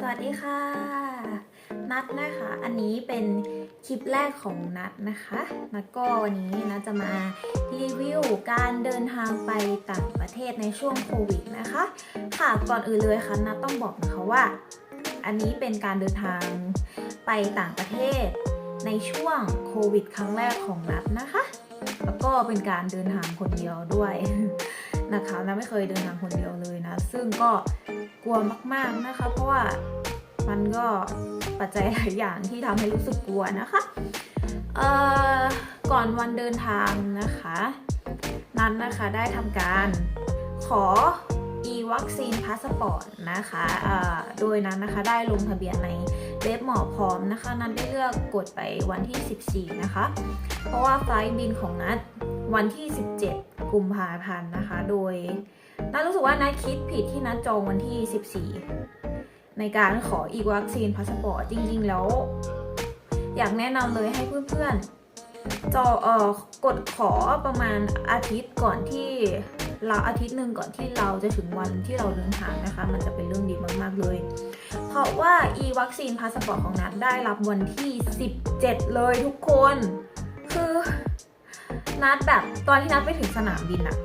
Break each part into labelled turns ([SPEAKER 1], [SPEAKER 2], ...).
[SPEAKER 1] สวัสดีค่ะ นัดนะคะ อันนี้เป็นคลิปแรกของนัดนะคะนัดก็วันนี้นะจะมารีวิวการเดินทางไปต่างประเทศในช่วงโควิดนะคะ ค่ะ ก่อนอื่นเลยค่ะนัดต้องบอกนะคะว่า อันนี้เป็นการเดินทางไปต่างประเทศในช่วงโควิด ครั้งแรกของนัดนะคะ แล้วก็เป็นการเดินทางคนเดียวด้วยนะคะนัดไม่เคยเดินทางคนเดียวเลยนะ ซึ่งก็ กลัวมากๆนะคะ เพราะว่ามันก็ปัจจัยหลายอย่างที่ทำให้รู้สึกกลัวนะคะก่อนวันเดินทางนะคะ นั้นนะคะได้ทำการขอ e วัคซีนพาสปอร์ตนะคะโดยนั้นนะคะได้ลงทะเบียนในเว็บหมอพร้อมนะคะ นั้นได้เลือกกดไปวันที่ 14 นะคะ เพราะว่าไฟล์บินของนัดวันที่ 17 กุมภาพันธ์นะคะ โดย นัดรู้สึกว่านัดคิดผิดที่นัดจองวันที่ 14 ในการขออีกวัคซีนพาสปอร์ตจริง ๆ แล้ว อยากแนะนำเลยให้เพื่อนๆจอเอ่อกดขอประมาณอาทิตย์ก่อนที่เราอาทิตย์หนึ่งก่อนที่เราจะถึงวันที่เราเดินทางนะคะ มันจะเป็นเรื่องดีมากๆเลย เพราะว่า e วัคซีนพาสปอร์ตของนัดได้รับวันที่ 17 เลยทุกคน คือนัดแบบตอนที่นัดไปถึงสนามบินอะ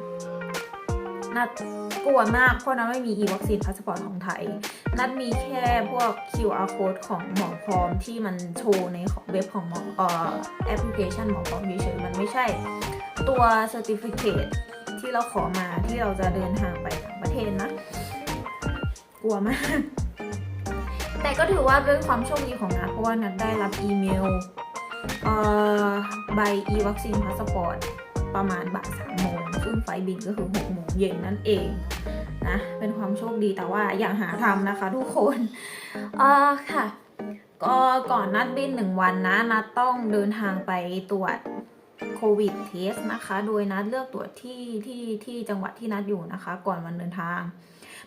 [SPEAKER 1] นัดกลัวมากเพราะนัดไม่มี e วัคซีนพาสปอร์ตของไทย นัดมีแค่พวก QR code ของหมอพร้อมที่มันโชว์ในเว็บของหมอเอ่อแอปพลิเคชันหมอพร้อมเฉยๆมันไม่ใช่ตัว Certificate ที่เราขอมาที่เราจะเดินทางไปต่างประเทศนะ กลัวมาก แต่ก็ถือว่าเป็นความโชคดีของนัดเพราะว่านัดได้รับอีเมลเอ่อใบ e วัคซีนพาสปอร์ตประมาณบ่ายสามโมง ซึ่งไฟบินก็คือหกโมงเย็นนั่นเองนะเป็นความโชคดีแต่ว่าอย่าหาทำนะคะทุกคนเออค่ะ ก็ก่อนนัดบินหนึ่งวันนะนัดต้องเดินทางไปตรวจโควิดเทสนะคะ โดยนัดเลือกตรวจที่ที่ที่จังหวัดที่นัดอยู่นะคะ ก่อนวันเดินทาง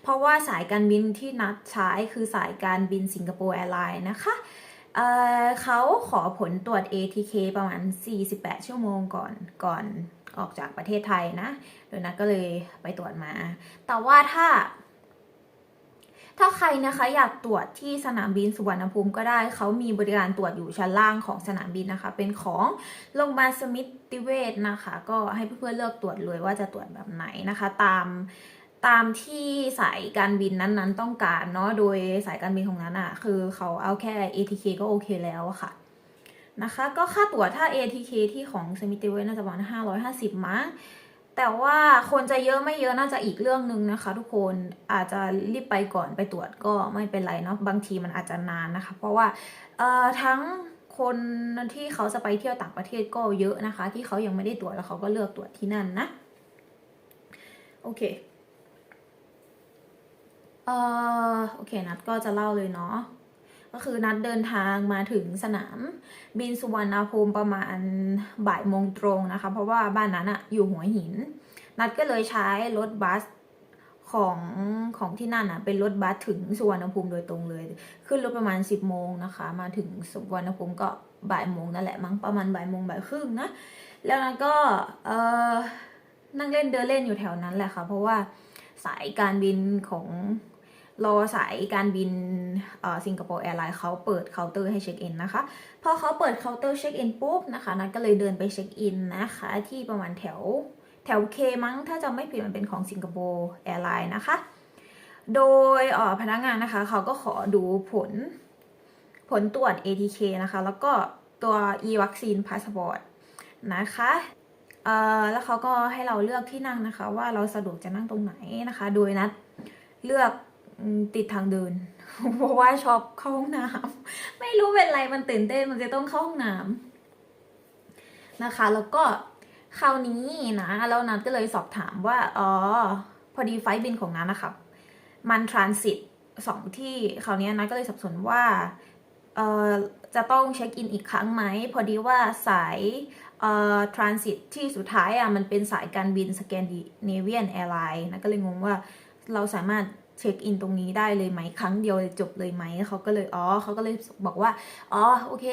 [SPEAKER 1] เพราะว่าสายการบินที่นัดใช้คือสายการบินสิงคโปร์แอร์ไลน์นะคะเเขาขอผลตรวจ ATK ประมาณ 48 ชั่วโมงก่อนก่อน ออกจากประเทศไทยนะโดยนัดก็เลยไปตรวจมา แต่ว่าถ้า ถ้าใครนะคะอยากตรวจที่สนามบินสุวรรณภูมิก็ได้ เขามีบริการตรวจอยู่ชั้นล่างของสนามบินนะคะ เป็นของโรงพยาบาลสมิติเวชนะคะ ก็ให้เพื่อนๆเลือกตรวจเลยว่าจะตรวจแบบไหนนะคะ ตามตามที่สายการบินนั้นๆ ต้องการเนาะ โดยสายการบินของนั้นอะ่ะ คือเขาเอาแค่ ATK ก็โอเคแล้วค่ะ นะคะ ก็ค่าตั๋วถ้า ATK ที่ของสมิติเวชน่าจะประมาณ550 มั้ง แต่ว่าคนจะเยอะไม่เยอะน่าจะอีกเรื่องหนึ่งนะคะ ทุกคนอาจจะรีบไปก่อนไปตรวจก็ไม่เป็นไรเนาะบางทีมันอาจจะนานนะคะ เพราะว่าทั้งคนที่เขาจะไปเที่ยวต่างประเทศก็เยอะนะคะ ที่เขายังไม่ได้ตรวจแล้วเขาก็เลือกตรวจที่นั่นนะ โอเคเอ่อโอเคนัดก็จะเล่าเลยเนาะ ก็คือนัดเดินทางมาถึงสนามบินสุวรรณภูมิประมาณบ่ายโมงตรงนะคะ เพราะว่าบ้านนั้นอะอยู่หัวหิน นัดก็เลยใช้รถบัสของของที่นั่นอะเป็นรถบัสถึงสุวรรณภูมิโดยตรงเลย ขึ้นรถประมาณ 10โมงนะคะ มาถึงสุวรรณภูมิก็บ่ายโมงนั่นแหละมั้งประมาณบ่ายโมงบ่ายครึ่งนะแล้วนัดก็เออนั่งเล่นเดินเล่นอยู่แถวนั้นแหละค่ะ เพราะว่าสายการบินของ รอสายการบินสิงคโปร์แอร์ไลน์เขาเปิดเคาน์เตอร์ให้เช็คอินนะคะ พอเขาเปิดเคาน์เตอร์เช็คอินปุ๊บนะคะนัดก็เลยเดินไปเช็คอินนะคะ ที่ประมาณแถวแถวเคมั้ง ถ้าจะไม่ผิดมันเป็นของสิงคโปร์แอร์ไลน์นะคะ โดยพนักงานนะคะเขาก็ขอดูผลผลตรวจ ATK นะคะ แล้วก็ตัว e วัคซีนพาสปอร์ตนะคะเอ่อแล้วเขาก็ให้เราเลือกที่นั่งนะคะ ว่าเราสะดวกจะนั่งตรงไหนนะคะ โดยนัดเลือก ติดทางเดิน เพราะว่าชอบเข้าห้องน้ำไม่รู้เป็นไรมันตื่นเต้นมันจะต้องเข้าห้องน้ำนะคะ แล้วก็คราวนี้นะแล้วนัดก็เลยสอบถามว่าอ๋อพอดีไฟบินของนัดนะคะมันทรานสิตสองที่คราวนี้นัดก็เลยสับสนว่าเอ่อจะต้องเช็คอินอีกครั้งไหม พอดีว่าสายเอ่อทรานสิตที่สุดท้ายอะมันเป็นสายการบินสแกนดิเนเวียนแอร์ไลน์นะก็เลยงงว่าเราสามารถ เช็คอินตรงนี้ได้เลยไหมครั้งเดียวจบเลยไหมเขาก็เลยอ๋อเขาก็เลยบอกว่าอ๋อโอเค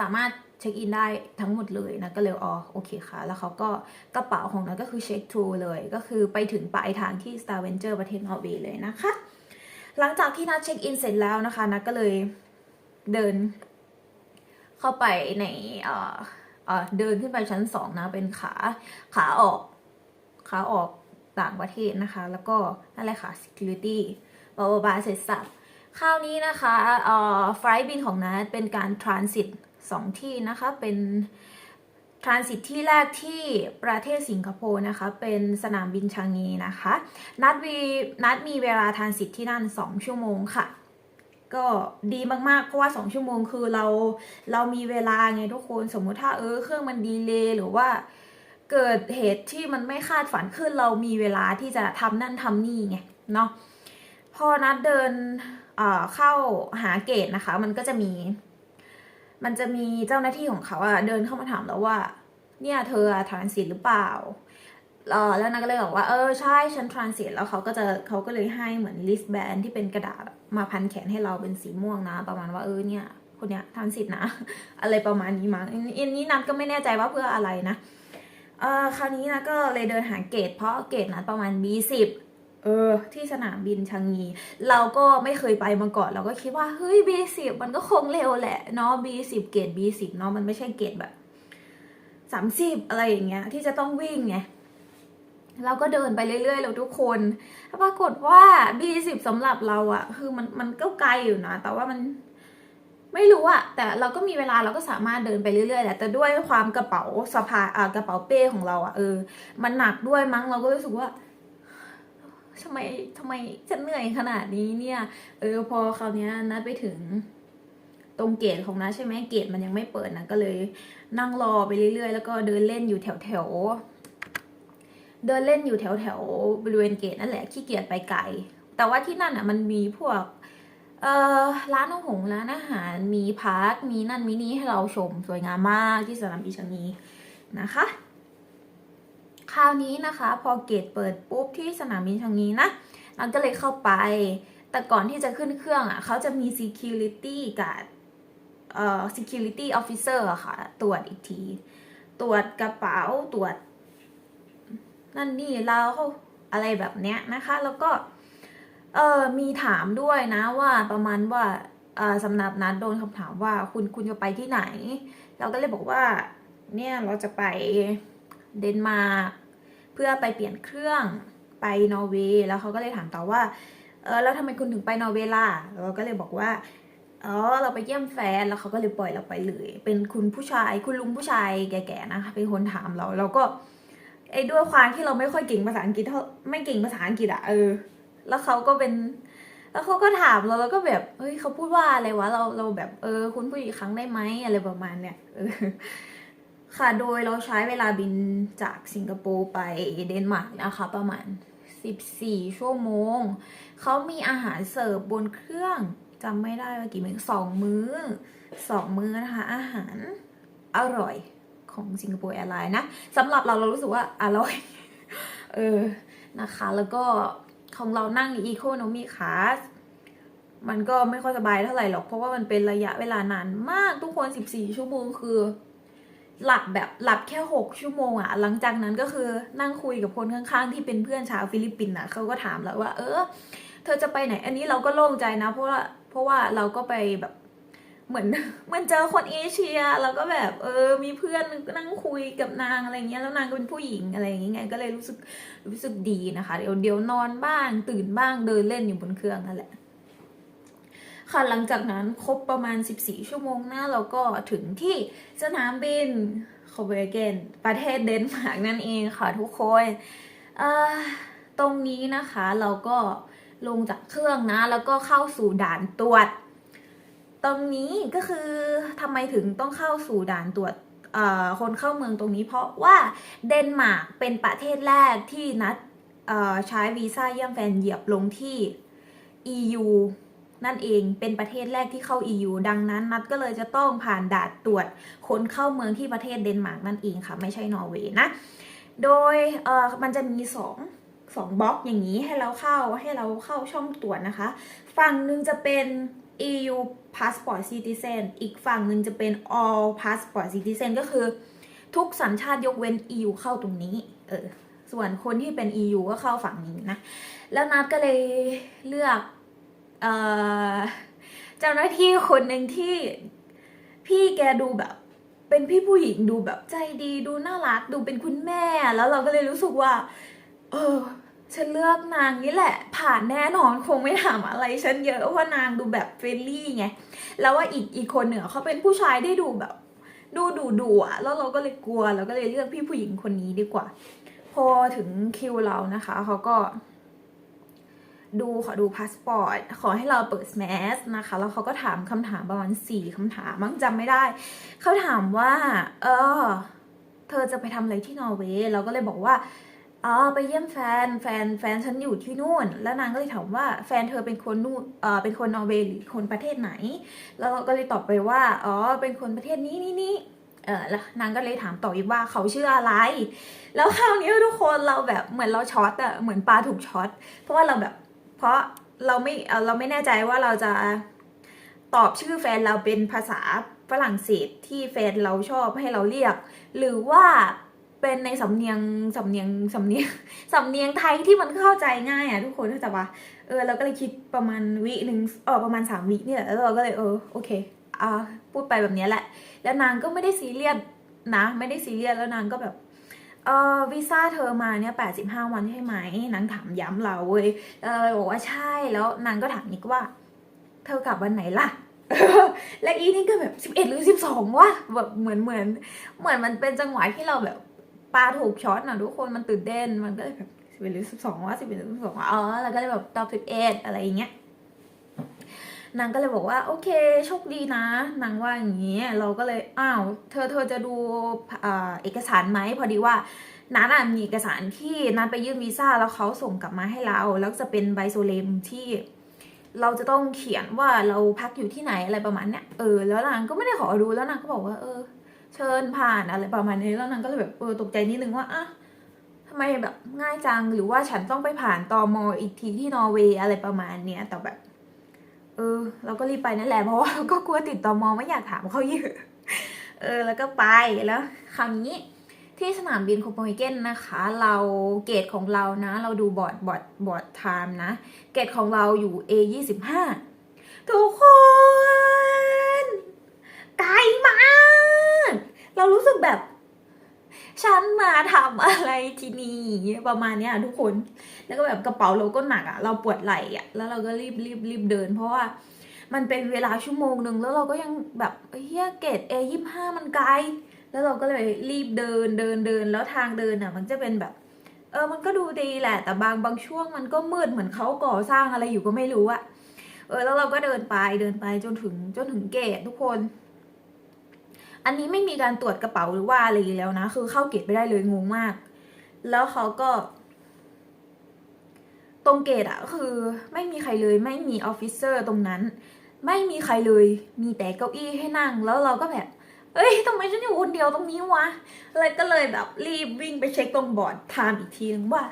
[SPEAKER 1] สามารถเช็คอินได้ทั้งหมดเลยนะก็เลยอ๋อโอเคค่ะ แล้วเขาก็กระเป๋าของนั้นก็คือเช็คทูเลย ก็คือไปถึงปลายทางที่ Star Venture ประเทศนอร์เวย์เลยนะคะ หลังจากที่นัดเช็คอินเสร็จแล้วนะคะนัดก็เลยเดิน เข้าไปในเออเดินขึ้นไปชั้นสองนะเป็นขาขาออกขาออก ต่างประเทศนะคะ แล้วก็นั่นแหละค่ะ security บาบาบาเสร็จสับคราวนี้นะคะเอ่อไฟล์บินของนัดเป็นการ transit สองที่นะคะ เป็นทรานสิตที่แรกที่ประเทศสิงคโปร์นะคะ เป็นสนามบินชางงีนะคะ นัดวีนัดมีเวลาทรานสิตที่นั่น 2 ชั่วโมงค่ะ ก็ดีมากๆ เพราะว่า 2 ชั่วโมงคือเราเรามีเวลาไงทุกคน สมมุติถ้าเออเครื่องมันดีเลย์หรือว่า เกิดเหตุที่มันไม่คาดฝันขึ้นเรามีเวลาที่จะทำนั่นทำนี่ไงเนาะพอนัดเดินเข้าหาเกตนะคะ มันก็จะมี มันจะมีเจ้าหน้าที่ของเขาอะเดินเข้ามาถามแล้วว่า เนี่ยเธอทรานสิตหรือเปล่าแล้วนางก็เลยบอกว่าเออใช่ฉันทรานสิตแล้วเขาก็จะเขาก็เลยให้เหมือนลิสต์แบนที่เป็นกระดาษมาพันแขนให้เราเป็นสีม่วงนะ ประมาณว่าเออเนี่ยคนเนี้ยทรานสิตนะ อะไรประมาณนี้มั้งอันนี้นัดก็ไม่แน่ใจว่าเพื่ออะไรนะ เออคราวนี้นะก็เลยเดินหาเกตเพราะเกตนัดประมาณ B10 เออที่สนามบินชางงี เราก็ไม่เคยไปมาก่อนเราก็คิดว่าเฮ้ย B10 มันก็คงเร็วแหละเนาะ B10 เกรด B10 เนาะมันไม่ใช่เกรดแบบสามสิบอะไรอย่างเงี้ย ที่จะต้องวิ่งไงเราก็เดินไปเรื่อยๆแล้วทุกคนปรากฏว่า B10 สำหรับเราอะคือมันมันก็ไกลอยู่นะ แต่ว่ามัน ไม่รู้อะแต่เราก็มีเวลาเราก็สามารถเดินไปเรื่อยๆแหละแต่ด้วยความกระเป๋าสะพายอ่ากระเป๋าเป้ของเราอะเออ มันหนักด้วยมั้งเราก็รู้สึกว่าทำไมทำไมฉันเหนื่อยขนาดนี้เนี่ย เออพอคราวนี้นัดไปถึง ตรงเกตของนัดใช่ไหมเกตมันยังไม่เปิดนะก็เลย นั่งรอไปเรื่อยๆ แล้วก็เดินเล่นอยู่แถวแถวๆเดินเล่นอยู่แถวแถวๆบริเวณเกตนั่นแหละขี้เกียจไปไกล แต่ว่าที่นั่นอะมันมีพวก เอ่อร้านอาหงร้านอาหารมีพาร์คมีนั่นมีนี่ให้เราชมสวยงามมากที่สนามบินชางงีนะคะ คราวนี้นะคะ พอเกตเปิดปุ๊บที่สนามบินชางงีนะนันก็เลยเข้าไป แต่ก่อนที่จะขึ้นเครื่องอะเขาจะมี security guard เอ่อ security officer อะค่ะ ตรวจอีกที ตรวจกระเป๋าตรวจ นั่นนี่เราอะไรแบบเนี้ยนะคะ แล้วก็ เออมีถามด้วยนะว่าประมาณว่าเออสำหรับนัดโดนคำถามว่าคุณคุณจะไปที่ไหน เราก็เลยบอกว่า เนี่ยเราจะไปเดนมาร์กเพื่อไปเปลี่ยนเครื่องไปนอร์เวย์แล้วเขาก็เลยถามต่อว่าเออแล้วทำไมคุณถึงไปนอร์เวย์ล่ะเราก็เลยบอกว่าอ๋อเราไปเยี่ยมแฟนแล้วเขาก็เลยปล่อยเราไปเลย เป็นคุณผู้ชายคุณลุงผู้ชายแก่ๆนะคะเป็นคนถามเราเราก็ไอ้ด้วยความที่เราไม่ค่อยเก่งภาษาอังกฤษเท่าไม่เก่งภาษาอังกฤษอะเออ แล้วเขาก็เป็น แล้วเขาก็ถามเราแล้วก็แบบเฮ้ยเขาพูดว่าอะไรวะเราเราแบบเออ คุณพูดอีกครั้งได้ไหมอะไรประมาณเนี้ยเออค่ะโดยเราใช้เวลาบินจากสิงคโปร์ไปเดนมาร์กนะคะ ประมาณ 14 ชั่วโมง เขามีอาหารเสิร์ฟบนเครื่องจำไม่ได้ว่ากี่มื้อสองมื้อสองมื้อนะคะ อาหารอร่อยของสิงคโปร์แอร์ไลน์นะสำหรับเราเรารู้สึกว่าอร่อย เออนะคะ แล้วก็ ของเรานั่งอีโคโนมีค a s มันก็ไม่ค่อยสบายเท่าไหร่หรอก เพราะว่ามันเป็นระยะเวลานานมากทุกคน 14 ชั่วโมงคือ หลับแบบหลับแค่ 6 ชั่วโมงอะหลังจากนั้นก็คือนั่งคุยกับคนข้างๆ ที่เป็นเพื่อนชาวฟิลิปปินส์อะเขาก็ถามแล้วว่า เออ เธอจะไปไหน อันนี้เราก็โล่งใจนะ เพราะว่าเพราะว่าเราก็ไปแบบ เหมือนเหมือนเจอคนเอเชีย แล้วก็แบบเออมีเพื่อนนั่งคุยกับนางอะไรเงี้ยแล้วนางก็เป็นผู้หญิงอะไรอย่างเงี้ยก็เลยรู้สึกรู้สึกดีนะคะ เดี๋ยวเดี๋ยวนอนบ้างตื่นบ้างเดินเล่นอยู่บนเครื่องนั่นแหละค่ะหลังจากนั้นครบประมาณ 14 ชั่วโมงหน้าเราก็ถึงที่สนามบินโคเปนเฮเกนประเทศเดนมาร์กนั่นเองค่ะทุกคนตรงนี้นะคะเราก็ลงจากเครื่องนะ แล้วก็เข้าสู่ด่านตรวจ ตรงนี้ก็คือทำไมถึงต้องเข้าสู่ด่านตรวจคนเข้าเมืองตรงนี้ เพราะว่าเดนมาร์กเป็นประเทศแรกที่นัดใช้วีซ่าเยี่ยมแฟนเหยียบลงที่ EU นั่นเองเป็นประเทศแรกที่เข้า EU ดังนั้นนัดก็เลยจะต้องผ่านด่านตรวจคนเข้าเมืองที่ประเทศเดนมาร์กนั่นเองค่ะ ไม่ใช่นอร์เวย์นะ โดยมันจะมีสองสองบล็อกอย่างนี้ให้เราเข้าให้เราเข้าช่องตรวจนะคะ ฝั่งหนึ่งจะเป็น EU passport citizen อีกฝั่งหนึ่งจะเป็น all passport citizen ก็คือ ทุกสัญชาติยกเว้น EU เข้าตรงนี้ เออ ส่วนคนที่เป็น EU ก็เข้าฝั่งนี้นะ แล้วนัดก็เลยเลือกเอ่อเจ้าหน้าที่คนหนึ่งที่พี่แกดูแบบ เป็นพี่ผู้หญิงดูแบบใจดีดูน่ารัก ดูเป็นคุณแม่ แล้วเราก็เลยรู้สึกว่า เออ ฉันเลือกนางนี่แหละ ผ่านแน่นอนคงไม่ถามอะไรฉันเยอะเพราะว่านางดูแบบเฟรนลี่ไง แล้วว่าอีกอีกคนเหนือเขาเป็นผู้ชายได้ดูแบบ ดูดูดูอะแล้วเราก็เลยกลัวเราก็เลยเลือกพี่ผู้หญิงคนนี้ดีกว่า พอถึงคิวเรานะคะเขาก็ ดูขอดูพาสปอร์ตขอให้เราเปิดแมสนะคะ แล้วเขาก็ถามคำถามประมาณสี่คำถามมั้งจำไม่ได้เขาถามว่า เออ เธอจะไปทำอะไรที่นอร์เวย์เราก็เลยบอกว่า อ๋อไปเยี่ยมแฟนแฟนแฟนฉันอยู่ที่นู่น แล้วนางก็เลยถามว่าแฟนเธอเป็นคนนู่นเออเป็นคนนอร์เวย์หรือคนประเทศไหน แล้วก็เลยตอบไปว่าอ๋อเป็นคนประเทศนี้นี่นี่เออแล้วนางก็เลยถามต่ออีกว่าเขาชื่ออะไร แล้วคราวนี้ทุกคนเราแบบเหมือนเราช็อตอะเหมือนปลาถูกช็อตเพราะว่าเราแบบ เพราะเราไม่เราไม่แน่ใจว่าเราจะตอบชื่อแฟนเราเป็นภาษาฝรั่งเศสที่แฟนเราชอบให้เราเรียก หรือว่า เป็นในสำเนียงสำเนียงสำเนียงสำเนียงไทยที่มันเข้าใจง่ายอะทุกคนเข้าใจปะเออเราก็เลยคิดประมาณวิหนึ่งเออประมาณสามวิเนี่ยแหละแล้วเราก็เลยเออโอเคอ่าพูดไปแบบนี้แหละ แล้วนางก็ไม่ได้ซีเรียสนะ ไม่ได้ซีเรียสแล้วนางก็แบบเออวีซ่าเธอมาเนี่ยแปดสิบห้าวันใช่ไหมนางถามย้ำเราเว้ยเออบอกว่าใช่แล้วนางก็ถามนิกว่า เธอกลับวันไหนล่ะและอีนี่ก็แบบสิบเอ็ดหรือสิบสองวะแบบเหมือนเหมือนเหมือนมันเป็นจังหวะที่เราแบบ ปลาถูกช็อตนะทุกคนมันตื่นเต้นมันก็เลยแบบสิบเอ็ดหรือสิบสองวะสิบเอ็ดหรือสิบสองวะอ๋อแล้วก็เลยแบบตอบสิบเอ็ดอะไรอย่างเงี้ยนางก็เลยบอกว่าโอเคโชคดีนะนางว่าอย่างนี้เราก็เลยอ้าวเธอเธอจะดูอเอกสารไหมพอดีว่านัดมีเอกสารที่นัดไปยื่นวีซ่าแล้วเขาส่งกลับมาให้เรา แล้วจะเป็นใบโซเลมที่เราจะต้องเขียนว่าเราพักอยู่ที่ไหนอะไรประมาณเนี้ยเออแล้วนางก็ไม่ได้ขอดูแล้วนางก็บอกว่าเออ เชิญผ่านอะไรประมาณนี้แล้วนางก็เลยแบบเออตกใจนิดนึงว่าอะทำไมแบบง่ายจังหรือว่าฉันต้องไปผ่านตอมออีกทีที่นอร์เวย์อะไรประมาณเนี้ยแต่แบบ เออ เราก็รีบไปนั่นแหละเพราะว่าก็กลัวติดตอมอไม่อยากถามเขาเยอะเออ แล้วก็ไปแล้วคราวนี้ที่สนามบินโคเปนเฮเกนนะคะ เราเกตของเรานะ เราดูบอร์ดบอร์ดบอร์ดไทม์นะ เกตของเราอยู่ A 2 5ทุกคน ไกลมาก เรารู้สึกแบบ ฉันมาทำอะไร ที่นี่ประมาณเนี้ยทุกคน แล้วก็แบบกระเป๋าเราก็หนักอะ่ะ เราปวดไหล่อะ่ะ แล้วเราก็รีบรีบรีบเดิน เพราะว่ามันเป็นเวลาชั่วโมงหนึ่งแล้วเราก็ยังแบบเฮียเกตเอยี่ห้ามันไกล แล้วเราก็เลยรีบเดินเดินเดินแล้วทางเดินอะ่ะ มันจะเป็นแบบ เออมันก็ดูดีแหละ แต่บางบางช่วงมันก็มืดเหมือนเขาก่อสร้างอะไรอยู่ก็ไม่รู้อะเออแล้วเราก็เดินไปเดินไปจนถึงจนถึงเกตทุกคน อันนี้ไม่มีการตรวจกระเป๋าหรือว่าอะไรแล้วนะ คือเข้าเกตไม่ได้เลยงงมาก แล้วเขาก็ตรงเกตอะคือไม่มีใครเลยไม่มีออฟฟิเซอร์ตรงนั้น ไม่มีใครเลยมีแต่เก้าอี้ให้นั่งแล้วเราก็แบบ เอ้ยทำไมฉันอยู่คนเดียวตรงนี้วะเลยก็เลยแบบรีบวิ่งไปเช็คตรงบอร์ดไทม์อีกทีนึงว่า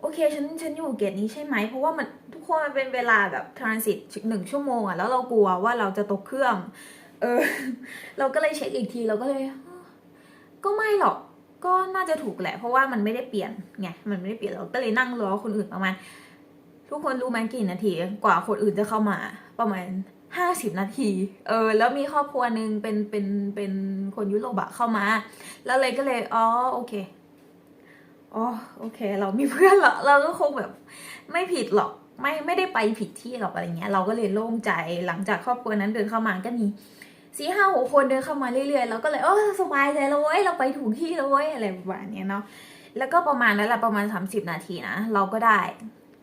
[SPEAKER 1] โอเคฉันฉันอยู่เกตนี้ใช่ไหม เพราะว่ามันทุกคนมันเป็นเวลาแบบทรานสิตหนึ่งชั่วโมงอะแล้วเรากลัวว่าเราจะตกเครื่อง เออ เราก็เลยเช็คอีกทีเราก็เลย ก็ไม่หรอก น่าจะถูกแหละ เพราะว่ามันไม่ได้เปลี่ยนไงมันไม่ได้เปลี่ยนเราก็เลยนั่งรอคนอื่นประมาณทุกคนรู้ไหมกี่นาทีกว่าคนอื่นจะเข้ามา ประมาณห้าสิบนาทีเออแล้วมีครอบครัวหนึ่งเป็นเป็นเป็นคนยุโรปอะเข้ามา แล้วเลยก็เลยอ๋อโอเคอ๋อโอเค เรามีเพื่อนเหรอเราก็คงแบบไม่ผิดหรอกไม่ไม่ได้ไปผิดที่หรอกอะไรเงี้ย เราก็เลยโล่งใจหลังจากครอบครัวนั้นเดินเข้ามาก็มี สี่ห้าหกคนเดินเข้ามาเรื่อยๆเราก็เลยเออสบายใจแล้วเว้ยเราไปถูกที่แล้วเว้ยอะไรประมาณนี้เนาะแล้วก็ประมาณนั้นแหละประมาณ 30 นาทีนะ เราก็ได้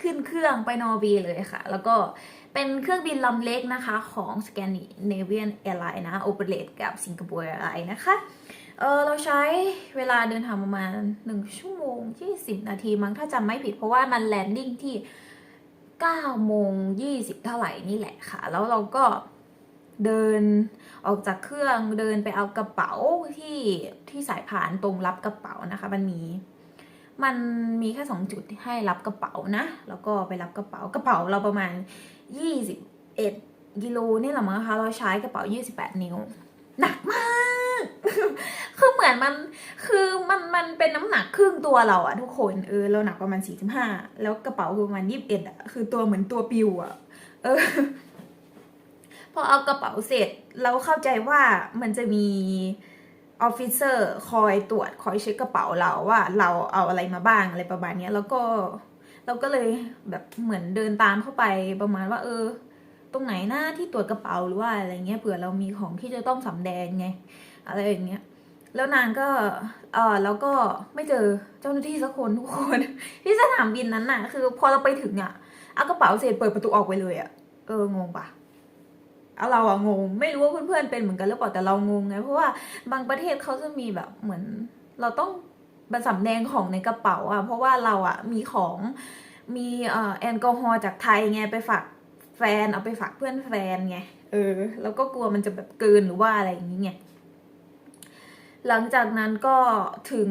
[SPEAKER 1] ขึ้นเครื่องไปนอร์เวย์เลยค่ะ แล้วก็เป็นเครื่องบินลำเล็กนะคะของ Scandinavian Airlines นะโอเปเรตกับ Singapore Airlines นะคะ เออเราใช้เวลาเดินทางประมาณ 1 ชั่วโมง 20 นาทีมั้งถ้าจำไม่ผิดเพราะว่ามันแลนดิ้งที่9โมง20 เท่าไหร่นี่แหละค่ะ แล้วเราก็เดิน ออกจากเครื่องเดินไปเอากระเป๋าที่ที่สายพานตรงรับกระเป๋านะคะ มันมี มันมีแค่สองจุดให้รับกระเป๋านะ แล้วก็ไปรับกระเป๋ากระเป๋าเราประมาณยี่สิบเอ็ดกิโลนี่แหละมั้งคะ เราใช้กระเป๋ายี่สิบแปดนิ้ว หนักมากคือเหมือนมันคือมันมันเป็นน้ำหนักครึ่งตัวเราอะทุกคนเออเราหนักประมาณสี่สิบห้าแล้วกระเป๋าคือประมาณยี่สิบเอ็ดอะคือตัวเหมือนตัวปิวอะเออ พอเอากระเป๋าเสร็จเราเข้าใจว่ามันจะมีออฟฟิเซอร์คอยตรวจคอยเช็คกระเป๋าเราว่าเราเอาอะไรมาบ้างอะไรประมาณนี้แล้วก็เราก็เลยแบบเหมือนเดินตามเข้าไปประมาณว่า เออ ตรงไหนหน้าที่ตรวจกระเป๋าหรือว่าอะไรเงี้ยเผื่อเรามีของที่จะต้องสำแดงไงอะไรอย่างเงี้ยแล้วนางก็เออแล้วก็ไม่เจอเจ้าหน้าที่สักคนทุกคน ที่สนามบินนั้นน่ะ คือพอเราไปถึงอะเอากระเป๋าเสร็จเปิดประตูออกไปเลยอะเอองงปะ เอาเราอะงง ไม่รู้ว่าเพื่อนๆเป็นเหมือนกันหรือเปล่าแต่เรางงไงเพราะว่าบางประเทศเขาจะมีแบบเหมือน เราต้องบันสำแดงของในกระเป๋าอะเพราะว่าเราอะมีของมีแอลกอฮอล์จากไทยไงไปฝากแฟนเอาไปฝากเพื่อนแฟนไงเออแล้วก็กลัวมันจะแบบเกินหรือว่าอะไรอย่างนี้ไงหลังจากนั้นก็ถึง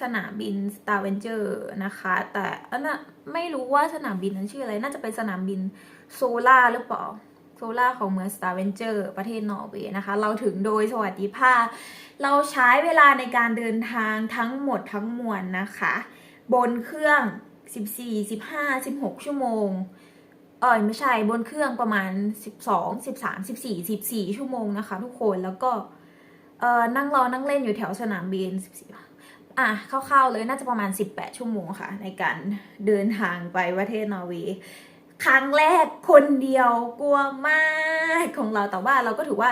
[SPEAKER 1] สนามบิน Star v e n t u r e นะคะ แต่อันน่ะไม่รู้ว่าสนามบินนั้นชื่ออะไร น่าจะเป็นสนามบินโซล่าหรือเปล่า โซล่าของเมือง Star v e n t u r e ประเทศนอร์เวย์นะคะ เราถึงโดยสวัสดิภาพ เราใช้เวลาในการเดินทางทั้งหมดทั้งมวลนะคะ บนเครื่อง 14 15 16 ชั่วโมงเออไม่ใช่บนเครื่องประมาณ 12 13 14 14 ชั่วโมงนะคะ ทุกคนแล้วก็เออนั่งรอนั่งเล่นอยู่แถวสนามบิน14อะคร่าวๆเลยน่าจะประมาณ 18 ชั่วโมงค่ะ ในการเดินทางไปประเทศนอร์เวย์ ครั้งแรกคนเดียวกลัวมากของเราแต่ว่าเราก็ถือว่า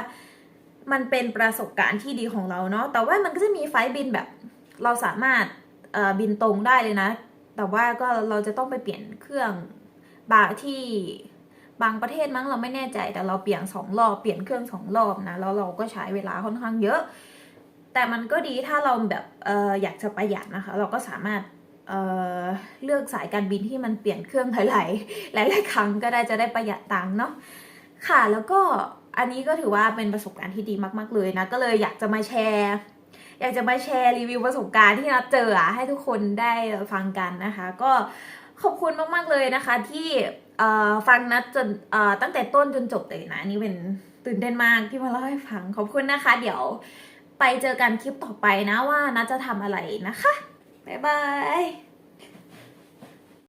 [SPEAKER 1] มันเป็นประสบการณ์ที่ดีของเราเนาะแต่ว่ามันก็จะมีไฟบินแบบ เราสามารถบินตรงได้เลยนะ แต่ว่าก็เราจะต้องไปเปลี่ยนเครื่องบางที่บางประเทศมั้งเราไม่แน่ใจแต่เราเปลี่ยนสองรอบเปลี่ยนเครื่องสองรอบนะแล้วเราก็ใช้เวลาค่อนข้างเยอะ แต่มันก็ดีถ้าเราแบบอออยากจะประหยัดนะคะ เราก็สามารถ เเลือกสายการบินที่มันเปลี่ยนเครื่องหลายๆ หลายๆครั้งก็ได้จะได้ประหยัดตังค์เนาะค่ะแล้วก็อันนี้ก็ถือว่าเป็นประสบการณ์ที่ดีมาก ๆ เลยนะ ก็เลยอยากจะมาแชร์ อยากจะมาแชร์รีวิวประสบการณ์ที่นัดเจอให้ทุกคนได้ฟังกันนะคะ ก็ขอบคุณมาก ๆ เลยนะคะที่ฟังนัดจนตั้งแต่ต้นจนจบเลยนะนี่เป็นตื่นเต้นมากที่มาเล่าให้ฟังขอบคุณนะคะ เดี๋ยวไปเจอกันคลิปต่อไปนะว่านัดจะทำอะไรนะคะ บ๊ายบาย